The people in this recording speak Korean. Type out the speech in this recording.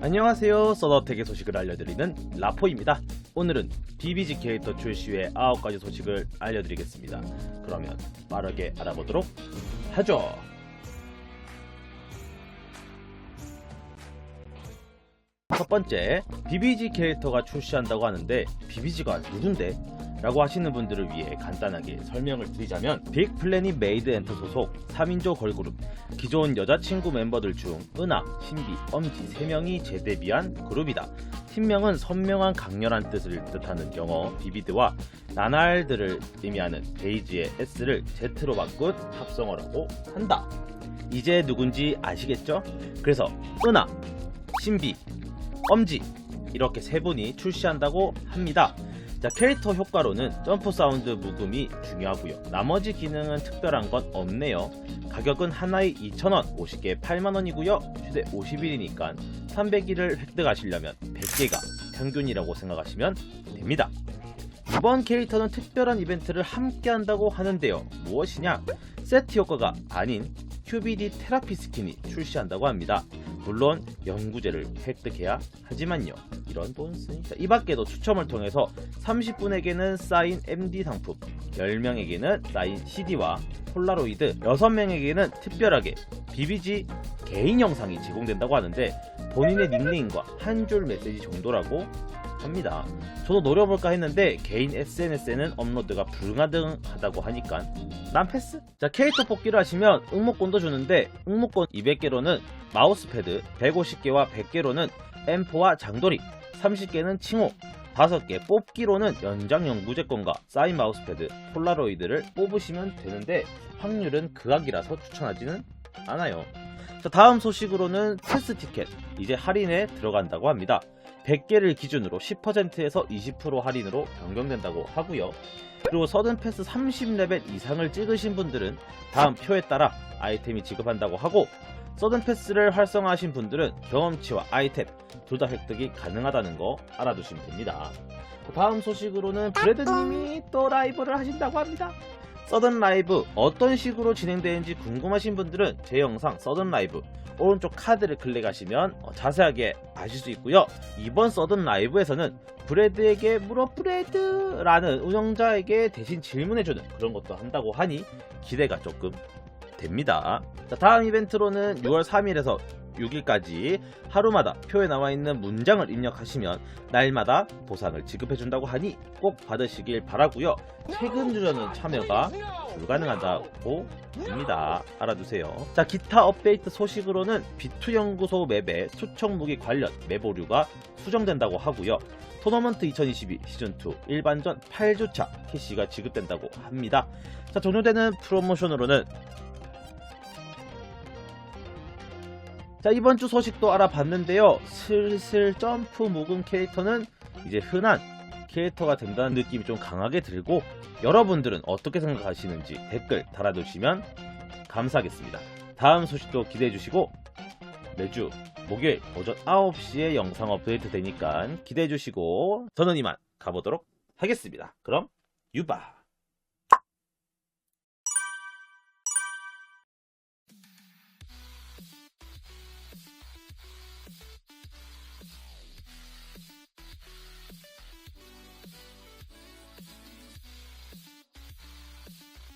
안녕하세요. 서더텍의 소식을 알려드리는 라포입니다. 오늘은 BBG 캐릭터 출시 후의 9가지 소식을 알려드리겠습니다. 그러면 빠르게 알아보도록 하죠. 첫 번째, BBG 캐릭터가 출시한다고 하는데 BBG가 누군데? 라고 하시는 분들을 위해 간단하게 설명을 드리자면 빅 플래닛 메이드 엔터 소속 3인조 걸그룹 기존 여자친구 멤버들 중 은하, 신비, 엄지 3명이 재데뷔한 그룹이다. 팀명은 선명한 강렬한 뜻을 뜻하는 영어 비비드와 나날들을 의미하는 베이지의 S를 Z로 바꾼 합성어라고 한다. 이제 누군지 아시겠죠? 그래서 은하, 신비, 엄지 이렇게 세 분이 출시한다고 합니다. 자, 캐릭터 효과로는 점프 사운드 묵음이 중요하고요. 나머지 기능은 특별한 건 없네요. 가격은 하나에 2,000원, 50개에 8만원이고요. 최대 50일이니까 300일을 획득하시려면 100개가 평균이라고 생각하시면 됩니다. 이번 캐릭터는 특별한 이벤트를 함께 한다고 하는데요. 무엇이냐? 세트 효과가 아닌 QBD 테라피 스킨이 출시한다고 합니다. 물론 연구제를 획득해야 하지만요. 이런 보너스니 이 밖에도 추첨을 통해서 30분에게는 쌓인 MD 상품, 10명에게는 쌓인 CD와 폴라로이드, 6명에게는 특별하게 BBG 개인 영상이 제공된다고 하는데 본인의 닉네임과 한 줄 메시지 정도라고 합니다. 저도 노려볼까 했는데 개인 SNS에는 업로드가 불가능하다고 하니까 난 패스? 자 캐릭터 뽑기를 하시면 응모권도 주는데 응모권 200개로는 마우스패드 150개와 100개로는 M4와 장돌이 30개는 칭호 5개 뽑기로는 연장 연구제권과 사인 마우스패드 폴라로이드를 뽑으시면 되는데 확률은 극악이라서 추천하지는 않아요 자 다음 소식으로는 패스 티켓 이제 할인에 들어간다고 합니다 100개를 기준으로 10%에서 20% 할인으로 변경된다고 하고요. 그리고 서든 패스 30레벨 이상을 찍으신 분들은 다음 표에 따라 아이템이 지급한다고 하고 서든 패스를 활성화하신 분들은 경험치와 아이템 둘 다 획득이 가능하다는 거 알아두시면 됩니다. 다음 소식으로는 브래드님이 또 라이브를 하신다고 합니다. 서든 라이브 어떤 식으로 진행되는지 궁금하신 분들은 제 영상 서든 라이브 오른쪽 카드를 클릭하시면 어, 자세하게 아실 수 있고요. 이번 서든 라이브에서는 브래드에게 물어 브래드라는 운영자에게 대신 질문해주는 그런 것도 한다고 하니 기대가 조금 됩니다. 자, 다음 이벤트로는 6월 3일에서 6일까지 하루마다 표에 나와 있는 문장을 입력하시면 날마다 보상을 지급해 준다고 하니 꼭 받으시길 바라고요. 최근 유저는 참여가 불가능하다고 합니다. 알아두세요. 자, 기타 업데이트 소식으로는 B2 연구소 맵의 수청 무기 관련 맵 오류가 수정된다고 하고요. 토너먼트 2022 시즌2 일반전 8주차 캐시가 지급된다고 합니다. 자, 종료되는 프로모션으로는 자 이번 주 소식도 알아봤는데요. 슬슬 점프 묵은 캐릭터는 이제 흔한 캐릭터가 된다는 느낌이 좀 강하게 들고 여러분들은 어떻게 생각하시는지 댓글 달아주시면 감사하겠습니다. 다음 소식도 기대해 주시고 매주 목요일 오전 9시에 영상 업데이트 되니까 기대해 주시고 저는 이만 가보도록 하겠습니다. 그럼 유바